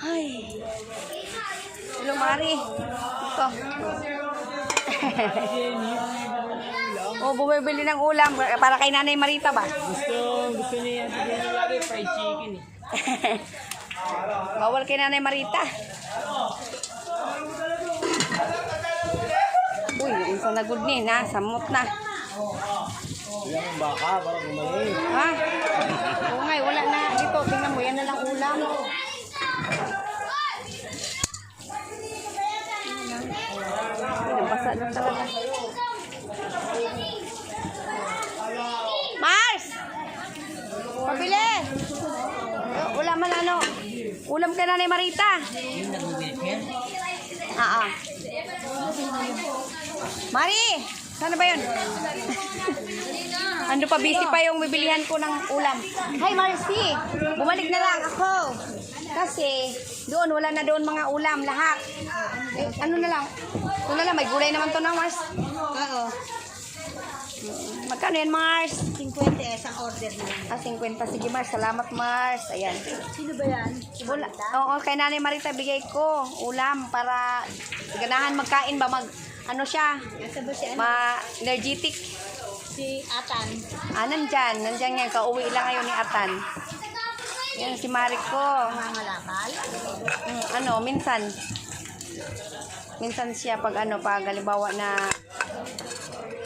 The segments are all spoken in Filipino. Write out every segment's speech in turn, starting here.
Ay. Hello, Mari. Ito. o, oh, bumibili ng ulam para kay Nanay Marita ba? Gusto, gusto niya yan. Lagi, fried chicken eh. Bawal kay Nanay Marita. Uy, yung sa nagod ni, na, samot na. Ilang ang baka para gumaling. Ha? Oo nga, eh, wala na dito. Tingnan mo, yan na lang ulam. Nabasa na talaga. Mars! Pabili! Ulam man ano? Ulam ka na ni Marita. Yan? Ah, ah. Mari! Sana ba yun? Ando pa, busy pa yung bibilihan ko ng ulam. Hi, Marcy! Bumalik na lang ako. Kasi, doon, wala na doon mga ulam, lahat. Eh, ano na lang? Ito na lang, may gulay naman to na, Mars. Oo. Magkano yan, Mars? 50 isang order na lang. Ah, 50. Sige, Mars. Salamat, Mars. Ayan. Sino ba yan? Wala. Oo, kay Nanay Marita, bigay ko ulam para ganahan magkain ba, mag, ano siya, Nasa ba si, ano? ma-energetic. Si Atan? Ah, nandyan. Nandyan yan. Kauwi lang ngayon ni Atan. Yan, si Marik ko. Mga lakal? Mm, ano, minsan. Minsan siya pag ano, pag halimbawa na,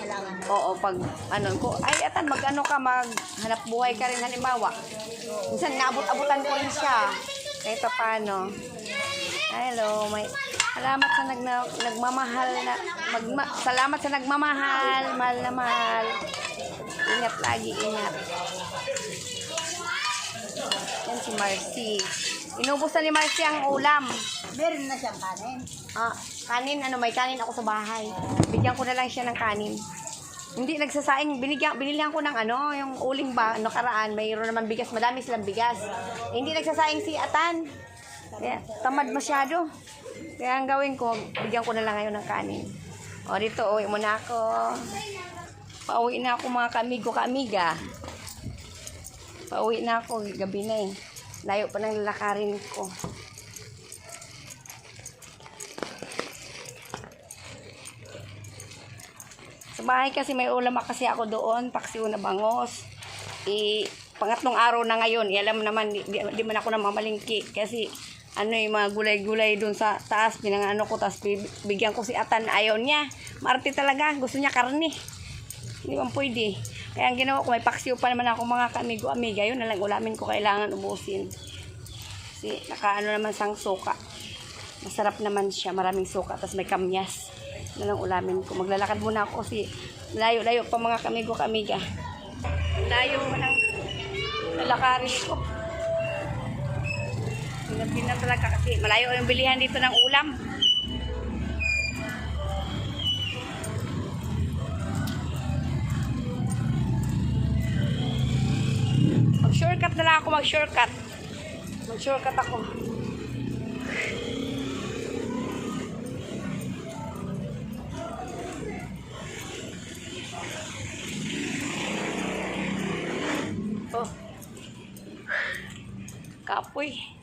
Kailangan. oo, pag ano, ko, ay Atan, mag ano ka, mag hanap buhay ka rin halimbawa. Minsan, naabot-abutan ko rin siya. Kahit pa paano. Hello, may salamat sa nag, nagmamahal na magma, salamat sa nagmamahal, mahal na mahal. Ingat lagi, ingat. Yan si Marcy. Inubos na ni Marcy ang ulam. Meron na siyang kanin. Ah, kanin, ano, may kanin ako sa bahay. Bigyan ko na lang siya ng kanin. Hindi nagsasaing, binigyan, binilihan ko ng ano, yung uling ba, ano karaan, mayroon naman bigas, madami silang bigas. Eh, hindi nagsasaing si Atan. Kaya, tamad masyado. Kaya ang gawin ko, bigyan ko na lang ngayon ng kanin. O, dito, uwi muna ako. Pauwi na ako mga kamigo, kaamiga. Pauwi na ako, gabi na eh. Layo pa ng lalakarin ko. Sa bahay kasi may ulam kasi ako doon, paksiw na bangos. Eh, pangatlong araw na ngayon, eh, alam naman, di, di, di man ako namamalingki. Kasi, ano yung mga gulay-gulay doon sa taas, pinangano ko, tapos bi- bigyan ko si Atan, ayaw niya. Marte talaga, gusto niya karne. Hindi man pwede. Kaya ang ginawa ko, may paksiw pa naman ako mga kamigo-amiga, yun na lang ulamin ko kailangan ubusin. Kasi nakaano naman sang suka. Masarap naman siya, maraming suka, tapos may kamyas. Yun lang ulamin ko. Maglalakad muna ako kasi layo-layo pa mga kamigo-kamiga. Layo pa ng lalakarin ko. Pinabi na talaga kasi malayo yung bilihan dito ng ulam. Mag-shortcut na lang ako, mag-shortcut. Mag-shortcut ako. Oh. Kapoy.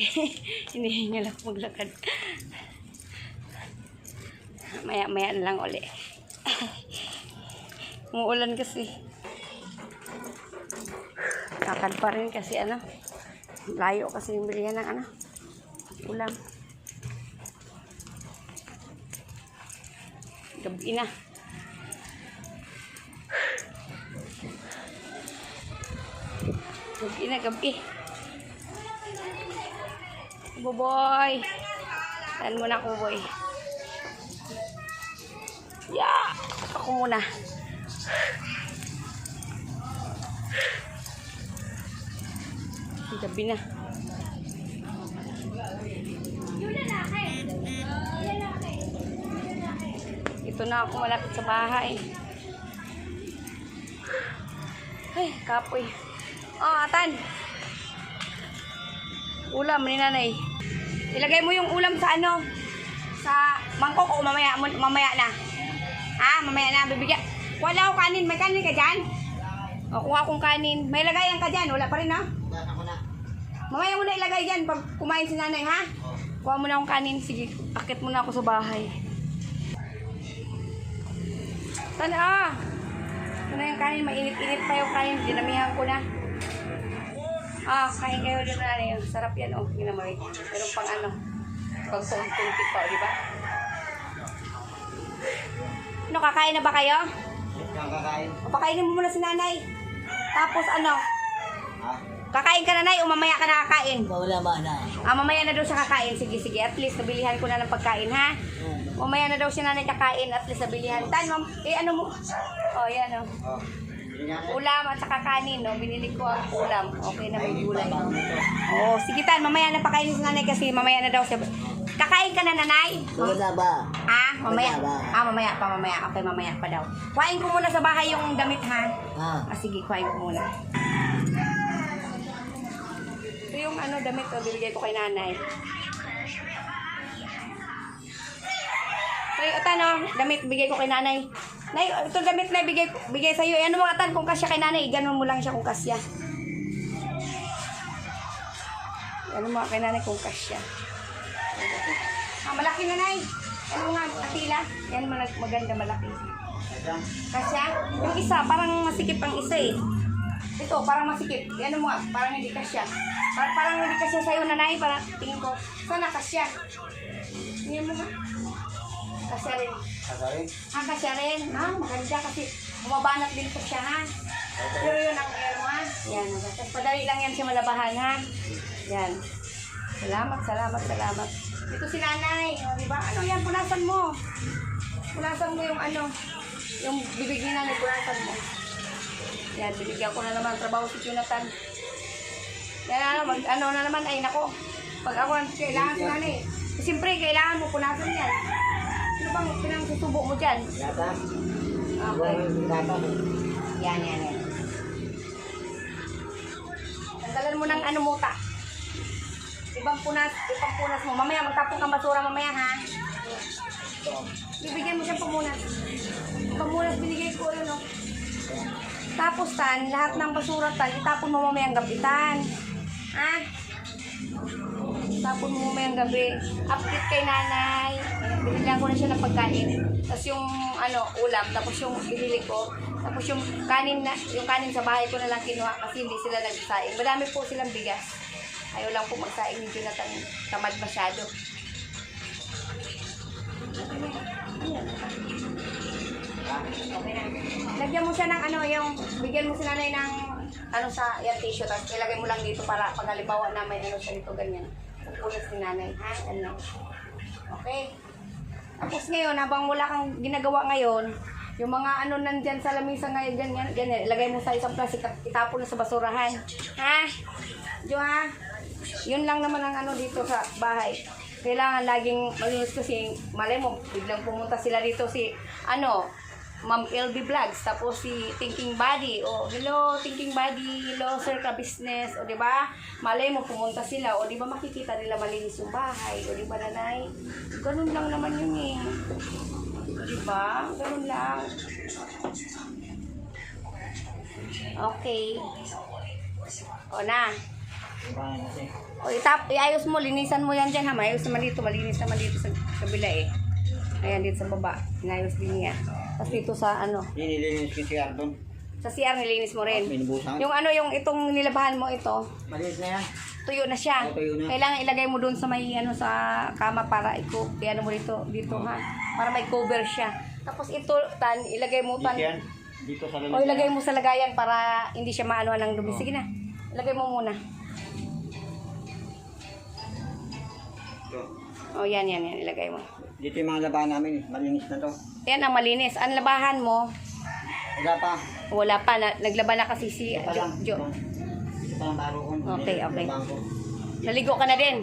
Hindi niya lang maglakad. Maya-maya lang uli. Umuulan kasi. Lakad pa rin kasi ano. Layo kasi yung bilihan ng ano. Ulam. Gabi na. Gabi na, gabi. Buboy. Saan muna ako, boy? Yeah! Ako muna. Gabi na. Ito na ako malapit sa bahay. Ay, kapoy. Oh, atan. Ulam ni nanay. Ilagay mo yung ulam sa ano? Sa mangkok o mamaya, mamaya na. Ha? Mamaya na. Bibigyan. Wala ako kanin. May kanin ka dyan? O, kuha akong kanin. May lagayan ka dyan. Wala pa rin, ha? Mamaya mo na ilagay dyan pag kumain si nanay, ha? Kuha mo na akong kanin. Sige, akit muna ako sa bahay. Sana, ah. Ano yung kanin? Mainit-init pa yung kanin. Dinamihan ko na. Ah, kain kayo doon na yun. Sarap yan, oh. Ginamay. Meron pang ano. Pag tungtungkit pa, di ba? Ano, kakain na ba kayo? Kakain. O, pakainin mo muna si nanay. Tapos ano? Ha? Kakain ka na, nay, o mamaya ka na kakain? Wala ba na? Ah, mamaya na daw siya kakain. Sige, sige. At least nabilihan ko na ng pagkain, ha? Mamaya na daw siya nanay kakain. At least nabilihan. Tan, mam, eh ano mo? Oh, yan, oh. Oh. Ulam at saka kanin, no? Binili ko ang ulam. Okay na, may gulay. Oo, sige tan, mamaya na pakainin si nanay kasi mamaya na daw siya. Kakain ka na, nanay? Wala ba? Ah, mamaya. Ah, mamaya pa, mamaya. Okay, mamaya pa daw. Kuhain ko muna sa bahay yung damit, ha? Ah. Ah, sige, kuhain ko muna. Ito yung ano, damit, oh, bibigay ko kay nanay. So, ito no, damit bigay ko kay nanay. Nay, ito damit na bigay, bigay sa'yo. Eh, ano mga tan, kung kasya kay nanay, ganun mo lang siya kung kasya. Ano mga kay nanay kung kasya. Ah, malaki na nay. Ano nga, atila? Yan, maganda, malaki. Kasya? Yung isa, parang masikip ang isa eh. Ito, parang masikip. Ano mo nga, parang hindi kasya. Parang, parang hindi kasya sa'yo, nanay. Parang tingin ko, sana kasya. Tingin mo nga. Kasya rin. Kakain. Ah, kasya rin. Ah, maganda kasi bumabanat din po siya, ha? Pero yun ang ano, ha? Yan. Tapos padali lang yan siya malabahan, ha? Yan. Salamat, salamat, salamat. Ito si nanay. O, di ba? Ano yan? Punasan mo. Punasan mo yung ano, yung bibig ni nanay, punasan mo. Yan, bibigyan ko na naman trabaho si Jonathan. Yan, ano, mag, ano na naman, ay nako. Pag ako ang kailangan si nanay, siyempre, kailangan mo punasan yan. Ano bang pinangsusubo mo dyan? Yata. Okay. Yata. Yan, yan, yan. Tanggalan mo ng ano muta. Ibang punas, ibang punas mo. Mamaya, magtapon kang basura mamaya, ha? Bibigyan mo siyang pamunas. Pamunas binigay ko, oh. Tapos, tan, lahat ng basura, tan, itapon mo mamayang gabitan. Ha? Tapon mo mamayang gabi. Update kay nanay. Ayan, Binigyan ko na siya ng pagkain. Tapos yung ano, ulam, tapos yung binili ko. Tapos yung kanin na, yung kanin sa bahay ko na lang kinuha kasi hindi sila nagsaing. Madami po silang bigas. Ayaw lang po magsaing ni Jonathan. Tamad masyado. Lagyan mo siya ng ano, yung bigyan mo si nanay ng ano sa yan tissue, tapos ilagay mo lang dito para pag halimbawa na may ano siya dito, ganyan. Pupunas ni nanay, ha? Ano? Okay. Tapos ngayon, habang wala kang ginagawa ngayon, yung mga ano nandyan sa lamisa ngayon, ganyan, ganyan, ilagay mo sa isang plastic at itapon na sa basurahan. Ha? Jo ha? Yun lang naman ang ano dito sa bahay. Kailangan laging malinis kasi malay mo, biglang pumunta sila dito si, ano, Ma'am LB Vlogs, tapos si Thinking Body, o hello Thinking Body, hello Sir Ka Business, o di ba? Malay mo pumunta sila, o di ba makikita nila malinis yung bahay, o di ba nanay? Ganun lang naman yun eh. Di ba? Ganun lang. Okay. O na. O itap, iayos mo, linisan mo yan dyan ha. Mayos naman dito, malinis naman dito sa kabila eh. Ayan, dito sa baba. Inayos din niya. Tapos dito sa ano, Nililinis ko si Ardon. sa CR nilinis mo rin. Minubusan. Yung ano, yung itong nilabahan mo ito, Malinis na yan. tuyo na siya. Oo, tuyo na. Kailangan ilagay mo doon sa may ano sa kama para iko, ano mo dito, dito ha. Para may cover siya. Tapos ito, tan, ilagay mo Dito tan. yan. Dito sa O ilagay mo sa lagayan para hindi siya maano ng dumi. Sige na. Ilagay mo muna. Ito. O yan, yan, yan. Ilagay mo. Dito yung mga labahan namin. eh. Malinis na to. Yan ang malinis. Ang labahan mo, Wala pa. wala pa. Na, naglaba na kasi si Ito pa Jo. lang. Jo. Ito pa lang baro ko. Okay, okay. Labahan ko. Naligo ka na din.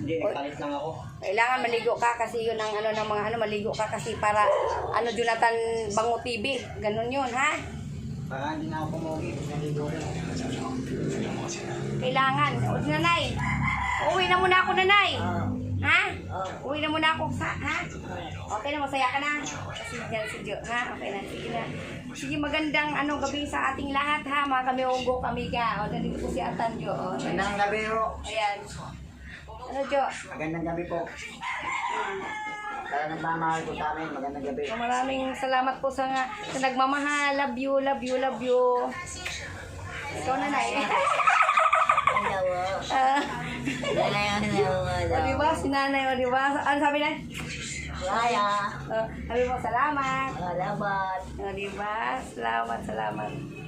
Hindi, nagpalit lang ako. Kailangan maligo ka kasi yun ang ano ng mga ano, maligo ka kasi para ano Jonathan Bango TV. Ganun yun, ha? Para hindi na ako pumugi. Naligo rin. Kailangan. O, nanay. Uwi na muna ako, nanay. Ha? Uwi na muna ako, sa, ha? Okay na, masaya ka na. Kasi yan si Jo, ha? Okay na, sige na. Sige, magandang ano gabi sa ating lahat, ha? Mga kami ugo, kami ka. O, nandito po si Atan Jo. O, Magandang gabi ho. Ayan. Ano, Jo? Magandang gabi po. Kaya nagmamahal po sa amin. Magandang gabi. So, maraming salamat po sa, nga, sa nagmamahal. Love you, love you, love you. Ikaw na na eh. Hello. Ah, o diba? Si nanay, o diba? Ano sabi na? Kaya. Uh, sabi mo, salamat. Salamat. O diba? Salamat, salamat.